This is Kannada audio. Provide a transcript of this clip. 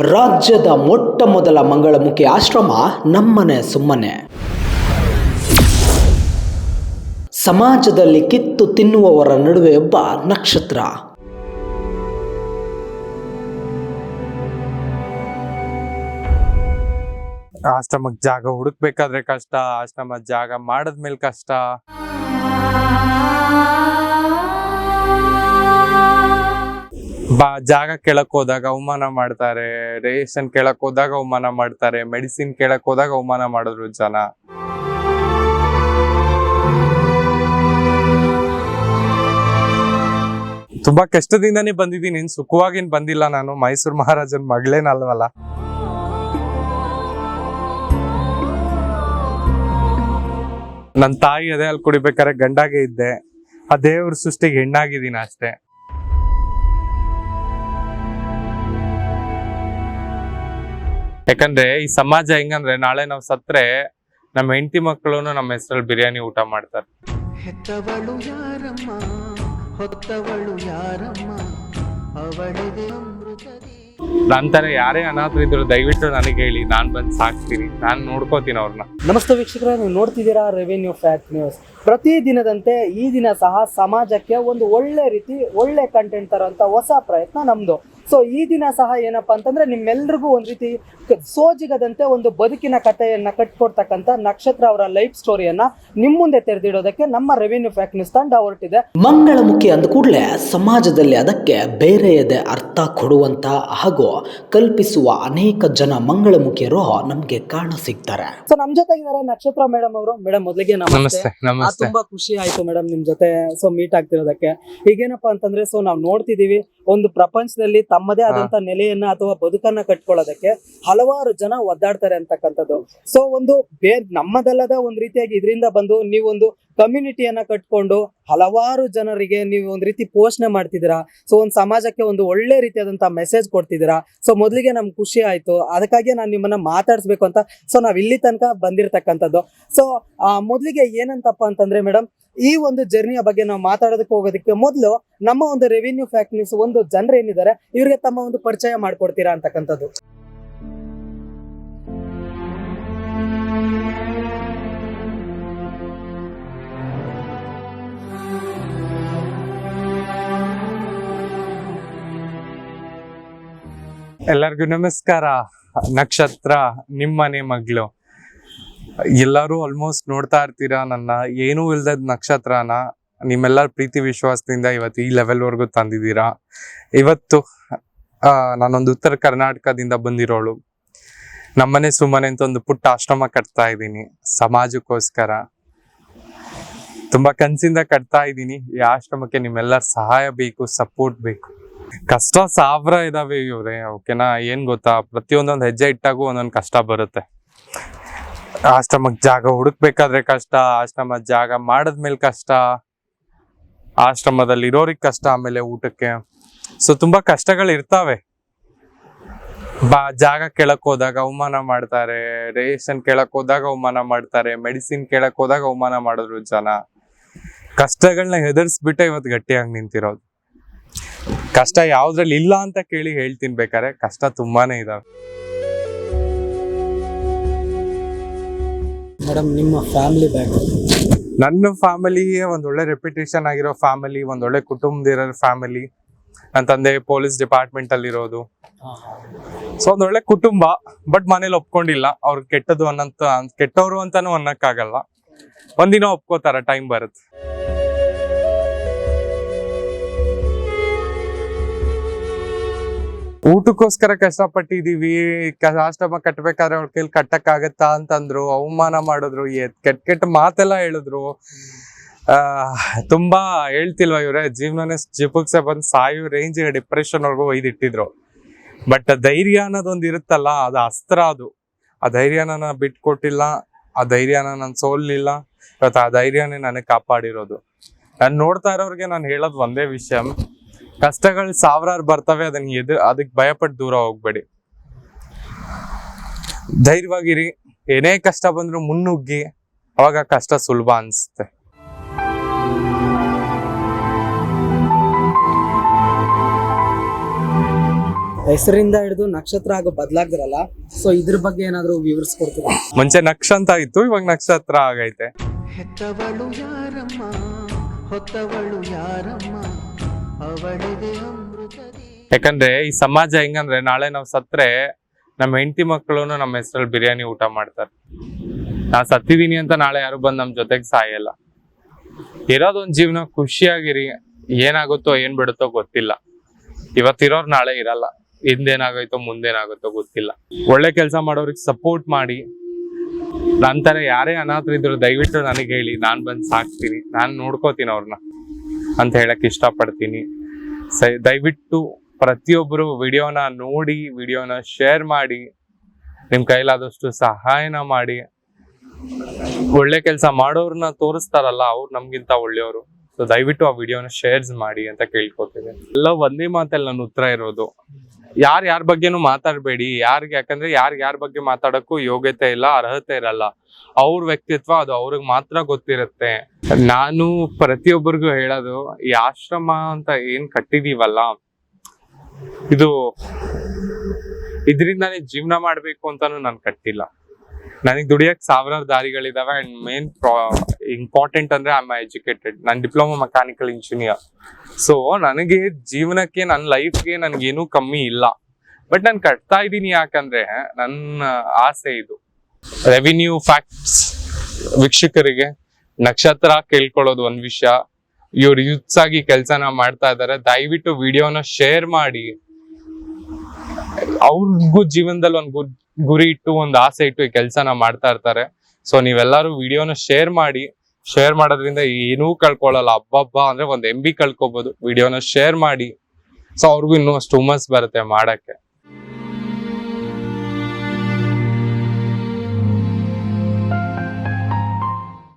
ರಾಜ್ಯದ ಮೊಟ್ಟ ಮೊದಲ ಮಂಗಳಮುಖಿ ಆಶ್ರಮ ನಮ್ಮನೆ ಸುಮ್ಮನೆ. ಸಮಾಜದಲ್ಲಿ ಕಿತ್ತು ತಿನ್ನುವವರ ನಡುವೆ ಒಬ್ಬ ನಕ್ಷತ್ರ. ಆಶ್ರಮಕ್ ಜಾಗ ಹುಡುಕ್ಬೇಕಾದ್ರೆ ಕಷ್ಟ ಆಶ್ರಮ ಜಾಗ ಮಾಡದ್ಮೇಲೆ ಕಷ್ಟ. ಬಾ, ಜಾಗ ಕೇಳಕ್ ಹೋದಾಗ ಅವಮಾನ ಮಾಡ್ತಾರೆ, ರೇಷನ್ ಕೇಳಕ್ ಹೋದಾಗ ಅವಮಾನ ಮಾಡ್ತಾರೆ, ಮೆಡಿಸಿನ್ ಕೇಳಕ್ ಹೋದಾಗ ಅವಮಾನ ಮಾಡಿದ್ರು ಜನ. ತುಂಬಾ ಕಷ್ಟದಿಂದಾನೇ ಬಂದಿದ್ದೀನಿ ಸುಖವಾಗಿನ್ ಬಂದಿಲ್ಲ ನಾನು. ಮೈಸೂರು ಮಹಾರಾಜನ್ ಮಗಳೇನಲ್ವಲ್ಲ ನನ್ನ ತಾಯಿ ಅದೇ ಅಲ್ಲಿ ಕುಡಿಬೇಕಾದ್ರೆ ಗಂಡಾಗೆ ಇದ್ದೆ. ಆ ದೇವ್ರ ಸೃಷ್ಟಿಗೆ ಹೆಣ್ಣಾಗಿದ್ದೀನಿ ಅಷ್ಟೇ. ಯಾಕಂದ್ರೆ ಈ ಸಮಾಜ ಹೆಂಗಂದ್ರೆ ನಾಳೆ ನಾವು ಸತ್ರೆ ನಮ್ಮ ಹೆಂಡತಿ ಮಕ್ಕಳು ನಮ್ಮ ಹೆಸರಲ್ಲಿ ಬಿರಿಯಾನಿ ಊಟ ಮಾಡ್ತಾರೆ. ಹೆತ್ತವಳು ಯಾರಮ್ಮ? ಹೊತ್ತವಳು ಯಾರಮ್ಮ? ಅವಳಿಗೆ ಅಮೃತದಿ. ನಂತರ ಯಾರೇ ಅನಾಥರು ಇದ್ರು ದಯವಿಟ್ಟು ನನಗೆ ಹೇಳಿ ನಾನ್ ಬಂದು ಸಾಕ್ತೀನಿ ನಾನ್ ನೋಡ್ಕೋತೀನಿ ಅವ್ರನ್ನ ನಮಸ್ತೆ ವೀಕ್ಷಕರ ನೀವು ನೋಡ್ತಿದ್ದೀರಾ ರೆವೆನ್ಯೂ ಫ್ಯಾಕ್ಟ್ ನ್ಯೂಸ್ ಪ್ರತಿ ದಿನದಂತೆ ಈ ದಿನ ಸಹ ಸಮಾಜಕ್ಕೆ ಒಂದು ಒಳ್ಳೆ ರೀತಿ ಒಳ್ಳೆ ಕಂಟೆಂಟ್ ತರೋಂಥ ಹೊಸ ಪ್ರಯತ್ನ ನಮ್ದು. ಸೊ ಈ ದಿನ ಸಹ ಏನಪ್ಪಾ ಅಂತಂದ್ರೆ ನಿಮ್ಮೆಲ್ರಿಗೂ ಒಂದು ರೀತಿ ಸೋಜಿಗದಂತೆ ಒಂದು ಬದುಕಿನ ಕಥೆಯನ್ನು ಕಟ್ಕೊಡ್ತಕ್ಕಂಥ ನಕ್ಷತ್ರ ಅವರ ಲೈಫ್ ಸ್ಟೋರಿಯನ್ನ ನಿಮ್ಮ ಮುಂದೆ ತೆರೆದಿಡೋದಕ್ಕೆ ನಮ್ಮ ರೆವಿನ್ಯೂ ನ್ಯೂಸ್ ತಂಡ ಹೊರಟಿದೆ. ಮಂಗಳಮುಖಿ ಅಂದ ಕೂಡಲೇ ಸಮಾಜದಲ್ಲಿ ಅದಕ್ಕೆ ಬೇರೆಯದೇ ಅರ್ಥ ಕೊಡುವಂತ ಹಾಗೂ ಕಲ್ಪಿಸುವ ಅನೇಕ ಜನ ಮಂಗಳಮುಖಿಯರು ನಮ್ಗೆ ಕಾಣ ಸಿಗ್ತಾರೆ. ಸೊ ನಮ್ ಜೊತೆಗಿದ್ದಾರೆ ನಕ್ಷತ್ರ ಮೇಡಮ್ ಅವರು. ಮೇಡಮ್ ಮೊದಲಿಗೆ ನಮಸ್ತೆ. ನಮಸ್ತೆ ಆ, ತುಂಬಾ ಖುಷಿ ಆಯ್ತು ಮೇಡಮ್ ನಿಮ್ ಜೊತೆ. So meet ಆಗ್ತಿರೋದಕ್ಕೆ. ಈಗೇನಪ್ಪಾ ಅಂತಂದ್ರೆ ಸೊ ನಾವು ನೋಡ್ತಿದೀವಿ. ಒಂದು ಪ್ರಪಂಚದಲ್ಲಿ ತಮ್ಮದೇ ಆದಂತ ನೆಲೆಯನ್ನ ಅಥವಾ ಬದುಕನ್ನ ಕಟ್ಕೊಳ್ಳೋದಕ್ಕೆ ಹಲವಾರು ಜನ ಒದ್ದಾಡ್ತಾರೆ ಅಂತಕ್ಕಂಥದ್ದು. ಸೊ ಒಂದು ಬೇ ನಮ್ಮದಲ್ಲದ ಒಂದು ರೀತಿಯಾಗಿ ಇದರಿಂದ ಬಂದು ನೀವೊಂದು ಕಮ್ಯುನಿಟಿಯನ್ನ ಕಟ್ಕೊಂಡು ಹಲವಾರು ಜನರಿಗೆ ನೀವು ಒಂದ್ ರೀತಿ ಪೋಷಣೆ ಮಾಡ್ತಿದ್ದೀರಾ? ಸೊ ಒಂದು ಸಮಾಜಕ್ಕೆ ಒಂದು ಒಳ್ಳೆ ರೀತಿಯಾದಂತಹ ಮೆಸೇಜ್ ಕೊಡ್ತಿದ್ದೀರಾ? ಸೊ ಮೊದಲಿಗೆ ನಮ್ಗೆ ಖುಷಿ ಆಯ್ತು. ಅದಕ್ಕಾಗಿ ನಾನು ನಿಮ್ಮನ್ನ ಮಾತಾಡಿಸ್ಬೇಕು ಅಂತ. ಸೊ ನಾವ್ ಇಲ್ಲಿ ತನಕ ಬಂದಿರತಕ್ಕಂಥದ್ದು. ಸೊ ಮೊದಲಿಗೆ ಏನಂತಪ್ಪ ಅಂತಂದ್ರೆ ಮೇಡಮ್ ಈ ಒಂದು ಜರ್ನಿಯ ಬಗ್ಗೆ ನಾವು ಮಾತಾಡೋದಕ್ಕೆ ಹೋಗೋದಕ್ಕೆ ಮೊದಲು ನಮ್ಮ ಒಂದು ರೆವಿನ್ಯೂ ಫ್ಯಾಕ್ಟ್ ನ್ಯೂಸ್ ಒಂದು ಜನರು ಏನಿದ್ದಾರೆ, ಇವರಿಗೆ ತಮ್ಮ ಒಂದು ಪರಿಚಯ ಮಾಡ್ಕೊಡ್ತೀರಾ ಅಂತಕ್ಕಂಥದ್ದು. ಎಲ್ಲರಿಗೂ ನಮಸ್ಕಾರ. ನಕ್ಷತ್ರ ನಿಮ್ಮನೆ ಮಗಳು. ಎಲ್ಲರೂ ಆಲ್ಮೋಸ್ಟ್ ನೋಡ್ತಾ ಇರ್ತೀರಾ ನನ್ನ? ಏನೂ ಇಲ್ದದ ನಕ್ಷತ್ರನ? ನಿಮ್ಮೆಲ್ಲರ ಪ್ರೀತಿ ವಿಶ್ವಾಸದಿಂದ ಇವತ್ತು ಈ ಲೆವೆಲ್ ವರ್ಗು ತಂದಿದ್ದೀರಾ? ಇವತ್ತು ನಾನೊಂದು ಉತ್ತರ ಕರ್ನಾಟಕದಿಂದ ಬಂದಿರೋಳು. ನಮ್ಮನೆ ಸುಮ್ಮನೆ ಅಂತ ಒಂದು ಪುಟ್ಟ ಆಶ್ರಮ ಕಟ್ತಾ ಇದ್ದೀನಿ, ಸಮಾಜಕ್ಕೋಸ್ಕರ. ತುಂಬಾ ಕನ್ಸಿಂದ ಕಟ್ತಾ ಇದ್ದೀನಿ, ಈ ಆಶ್ರಮಕ್ಕೆ ನಿಮ್ಮೆಲ್ಲರ ಸಹಾಯ ಬೇಕು ಸಪೋರ್ಟ್ ಬೇಕು. ಕಷ್ಟ ಸಾವಿರ ಇದಾವೆ ಇವ್ರೆ ಓಕೆನಾ ಏನ್ ಗೊತ್ತಾ? ಪ್ರತಿಯೊಂದೊಂದು ಹೆಜ್ಜೆ ಇಟ್ಟಾಗೂ ಒಂದೊಂದು ಕಷ್ಟ ಬರುತ್ತೆ. ಆಶ್ರಮಕ್ ಜಾಗ ಹುಡುಕ್ಬೇಕಾದ್ರೆ ಕಷ್ಟ ಆಶ್ರಮ ಜಾಗ ಮಾಡಿದ್ಮೇಲೆ ಕಷ್ಟ ಆಶ್ರಮದಲ್ಲಿ ಇರೋರಿಗೆ ಕಷ್ಟ, ಆಮೇಲೆ ಊಟಕ್ಕೆ. ಸೊ ತುಂಬಾ ಕಷ್ಟಗಳು ಇರ್ತಾವೆ. ಬಾ, ಜಾಗ ಕೇಳಕ್ ಹೋದಾಗ ಅವಮಾನ ಮಾಡ್ತಾರೆ, ರೇಷನ್ ಕೇಳಕ್ ಹೋದಾಗ ಅವಮಾನ ಮಾಡ್ತಾರೆ, ಮೆಡಿಸಿನ್ ಕೇಳಕ್ ಹೋದಾಗ ಅವಮಾನ ಮಾಡಿದ್ರು ಜನ. ಕಷ್ಟಗಳನ್ನ ಹೆದರ್ಸ್ಬಿಟ್ಟೆ ಇವತ್ತು ಗಟ್ಟಿಯಾಗಿ ನಿಂತಿರೋದು. ಕಷ್ಟ ಯಾವ್ದ್ರಲ್ಲಿ ಇಲ್ಲ ಅಂತ ಕೇಳಿ ಹೇಳ್ತೀನಿ ಬೇಕಾರೆ ಕಷ್ಟ ತುಂಬಾನೇ ಇದಾವೆ. ಮೇಡಮ್ ನಿಮ್ಮ ಫ್ಯಾಮಿಲಿ ಬ್ಯಾಕ್ ನನ್ನ ಫ್ಯಾಮಿಲಿ ಒಂದೊಳ್ಳೆ ರೆಪ್ಯುಟೇಷನ್ ಆಗಿರೋ ಫ್ಯಾಮಿಲಿ ಒಂದೊಳ್ಳೆ ಕುಟುಂಬದಿರೋ ಫ್ಯಾಮಿಲಿ ನನ್ನ ತಂದೆ ಪೊಲೀಸ್ ಡಿಪಾರ್ಟ್ಮೆಂಟ್ ಅಲ್ಲಿ ಇರೋದು. ಸೊ ಒಂದ್ ಒಳ್ಳೆ ಕುಟುಂಬ ಬಟ್ ಮನೇಲಿ ಒಪ್ಕೊಂಡಿಲ್ಲ. ಅವ್ರು ಕೆಟ್ಟದು ಅನ್ನಂತ ಕೆಟ್ಟವರು ಅಂತಾನು ಅನ್ನಕ್ಕಾಗಲ್ಲ. ಒಂದಿನ ಒಪ್ಕೋತಾರ ಟೈಮ್ ಬರುತ್ತೆ. ಊಟಕ್ಕೋಸ್ಕರ ಕಷ್ಟಪಟ್ಟಿದೀವಿ ಆಶ್ರಮ ಕಟ್ಬೇಕಾದ್ರೆ ಅವ್ರ ಕೈಲಿ ಕಟ್ಟಕ್ಕಾಗತ್ತಾ ಅಂತಂದ್ರು, ಅವಮಾನ ಮಾಡಿದ್ರು ಕೆಟ್ಟ ಕೆಟ್ಟ ಮಾತೆಲ್ಲ ಹೇಳಿದ್ರು. ಆ, ತುಂಬಾ ಹೇಳ್ತಿಲ್ವಾ ಇವ್ರೆ, ಜೀವನನೇ ಜಿಪುಕ್ಸೆ ಬಂದ್ ಸಾಯು ರೇಂಜ್ ಡಿಪ್ರೆಷನ್ ಅವ್ರಿಗೂ ಒಯ್ದಿಟ್ಟಿದ್ರು. ಬಟ್ ಧೈರ್ಯ ಅನ್ನೋದೊಂದು ಇರುತ್ತಲ್ಲ, ಅದು ಅಸ್ತ್ರ ಅದು. ಆ ಧೈರ್ಯನ ನಾನು ಬಿಟ್ಕೊಟ್ಟಿಲ್ಲ, ಆ ಧೈರ್ಯನ ನಾನು ಸೋಲ್ಲಿಲ್ಲ, ಇವತ್ತು ಆ ಧೈರ್ಯನೇ ನನಗೆ ಕಾಪಾಡಿರೋದು. ನಾನು ನೋಡ್ತಾ ಇರೋರಿಗೆ ನಾನು ಹೇಳೋದು ಒಂದೇ ವಿಷಯ. ಕಷ್ಟಗಳು ಸಾವಿರಾರು ಬರ್ತವೆ ಅದನ್ನ ಎದು ಅದಕ್ಕೆ ಭಯಪಟ್ಟು ದೂರ ಹೋಗ್ಬೇಡಿ. ಧೈರ್ಯವಾಗಿರಿ ಏನೇ ಕಷ್ಟ ಬಂದ್ರು ಮುನ್ನುಗ್ಗಿ. ಅವಾಗ ಕಷ್ಟ ಸುಲಭ ಅನ್ಸುತ್ತೆ. ಹೆಸರಿಂದ ಹಿಡಿದು ನಕ್ಷತ್ರ ಆಗೋ ಬದಲಾಗ್ದಿರಲ್ಲ ಸೊ ಇದ್ರ ಬಗ್ಗೆ ಏನಾದ್ರು ವಿವರಿಸ್ಕೊಡ್ತೀರಾ ಮುಂಚೆ ನಕ್ಷ ಅಂತ ಇತ್ತು ಇವಾಗ ನಕ್ಷತ್ರ ಆಗೈತೆ. ಹೆತ್ತವಳು ಯಾರಮ್ಮ ಹೊತ್ತವಳು ಯಾರಮ್ಮ? ಯಾಕಂದ್ರೆ ಈ ಸಮಾಜ ಹೆಂಗಂದ್ರೆ ನಾಳೆ ನಾವು ಸತ್ರೆ ನಮ್ಮ ಹೆಂಡತಿ ಮಕ್ಕಳು ನಮ್ಮ ಹೆಸರಲ್ಲಿ ಬಿರಿಯಾನಿ ಊಟ ಮಾಡ್ತಾರೆ. ನಾ ಸತ್ತಿದೀನಿ ಅಂತ ನಾಳೆ ಯಾರು ಬಂದು ನಮ್ ಜೊತೆಗೆ ಸಾಯಲ್ಲ. ಇರೋದೊಂದ್ ಜೀವನ ಖುಷಿಯಾಗಿರಿ, ಏನಾಗುತ್ತೋ ಏನ್ ಬಿಡುತ್ತೋ ಗೊತ್ತಿಲ್ಲ. ಇವತ್ತಿರೋರ್ ನಾಳೆ ಇರಲ್ಲ, ಹಿಂದೇನಾಗೋಯ್ತೋ ಮುಂದೇನಾಗುತ್ತೋ ಗೊತ್ತಿಲ್ಲ. ಒಳ್ಳೆ ಕೆಲಸ ಮಾಡೋರಿಗೆ ಸಪೋರ್ಟ್ ಮಾಡಿ. ನಂತರ ಯಾರೇ ಅನಾಥರಿದ್ರು ದಯವಿಟ್ಟು ನನಗೆ ಹೇಳಿ, ನಾನ್ ಬಂದ್ ಸಾಕ್ತೀನಿ, ನಾನ್ ನೋಡ್ಕೋತೀನಿ ಅವ್ರನ್ನ ಅಂತ ಹೇಳಕ್ ಇಷ್ಟಪಡ್ತೀನಿ. ದಯವಿಟ್ಟು ಪ್ರತಿಯೊಬ್ಬರು ವಿಡಿಯೋನ ನೋಡಿ, ವಿಡಿಯೋನ ಶೇರ್ ಮಾಡಿ, ನಿಮ್ ಕೈಲಾದಷ್ಟು ಸಹಾಯನ ಮಾಡಿ. ಒಳ್ಳೆ ಕೆಲಸ ಮಾಡೋರ್ನ ತೋರಿಸ್ತಾರಲ್ಲ, ಅವ್ರು ನಮ್ಗಿಂತ ಒಳ್ಳೆಯವರು. ಸೊ ದಯವಿಟ್ಟು ಆ ವಿಡಿಯೋನ ಶೇರ್ಸ್ ಮಾಡಿ ಅಂತ ಕೇಳ್ಕೊತೀನಿ. ಎಲ್ಲ ಒಂದೇ ಮಾತಲ್ಲಿ ನನ್ನ ಉತ್ತರ ಇರೋದು ಯಾರ್ ಯಾರ ಬಗ್ಗೆನು ಮಾತಾಡಬೇಡಿ. ಯಾರಿಗೆ, ಯಾಕಂದ್ರೆ ಯಾರ್ ಯಾರ ಬಗ್ಗೆ ಮಾತಾಡಕ್ಕೂ ಯೋಗ್ಯತೆ ಇಲ್ಲ, ಅರ್ಹತೆ ಇರಲ್ಲ. ಅವ್ರ ವ್ಯಕ್ತಿತ್ವ ಅದು ಅವ್ರಿಗೆ ಮಾತ್ರ ಗೊತ್ತಿರುತ್ತೆ. ನಾನು ಪ್ರತಿಯೊಬ್ಬರಿಗೂ ಹೇಳೋದು, ಈ ಆಶ್ರಮ ಅಂತ ಏನ್ ಕಟ್ಟಿದೀವಲ್ಲ, ಇದು ಇದರಿಂದಾನೇ ಜೀವನ ಮಾಡ್ಬೇಕು ಅಂತಾನು ನಾನು ಕಟ್ಟಿಲ್ಲ. ನನಗೆ ದುಡಿಯಕ್ಕೆ ಸಾವಿರಾರು ದಾರಿಗಳಿದಾವೆ ಅಂಡ್ ಮೇನ್ ಇಂಪಾರ್ಟೆಂಟ್ ಅಂದ್ರೆ ಐ ಎಜುಕೇಟೆಡ್ ನಾನು ಡಿಪ್ಲೊಮಾ ಮೆಕ್ಯಾನಿಕಲ್ ಇಂಜಿನಿಯರ್ ಸೊ ನನಗೆ ಜೀವನಕ್ಕೆ ನನ್ನ ಲೈಫ್ಗೆ ನನಗೇನು ಕಮ್ಮಿ ಇಲ್ಲ. ಬಟ್ ನಾನು ಕಟ್ತಾ ಇದ್ದೀನಿ ಯಾಕಂದ್ರೆ ನನ್ನ ಆಸೆ ಇದು. ರೆವಿನ್ಯೂ ಫ್ಯಾಕ್ಟ್ಸ್ ವೀಕ್ಷಕರಿಗೆ ನಕ್ಷತ್ರ ಕೇಳ್ಕೊಳ್ಳೋದು ಒಂದ್ ವಿಷಯ. ಇವ್ರು ಯೂತ್ಸ್ ಆಗಿ ಕೆಲಸನ ಮಾಡ್ತಾ ಇದ್ದಾರೆ ದಯವಿಟ್ಟು ವಿಡಿಯೋನ ಶೇರ್ ಮಾಡಿ. ಅವ್ರಿಗೂ ಜೀವನದಲ್ಲಿ ಒಂದು ಗುರಿ ಇಟ್ಟು, ಒಂದು ಆಸೆ ಇಟ್ಟು ಈ ಕೆಲಸನ ಮಾಡ್ತಾ ಇರ್ತಾರೆ. ಸೊ ನೀವೆಲ್ಲರೂ ವಿಡಿಯೋನ ಶೇರ್ ಮಾಡಿ, ಶೇರ್ ಮಾಡೋದ್ರಿಂದ ಏನೂ ಕಳ್ಕೊಳ್ಳಲ್ಲ ಹಬ್ಬಬ್ಬ ಅಂದ್ರೆ ಒಂದ್ ಎಂ ಬಿ ಕಳ್ಕೊಬಹುದು ವಿಡಿಯೋನ ಶೇರ್ ಮಾಡಿ. ಸೊ ಅವ್ರಿಗೂ ಇನ್ನೂ ಅಷ್ಟು ಹುಮ್ಮಸ್ ಬರುತ್ತೆ ಮಾಡಕ್ಕೆ.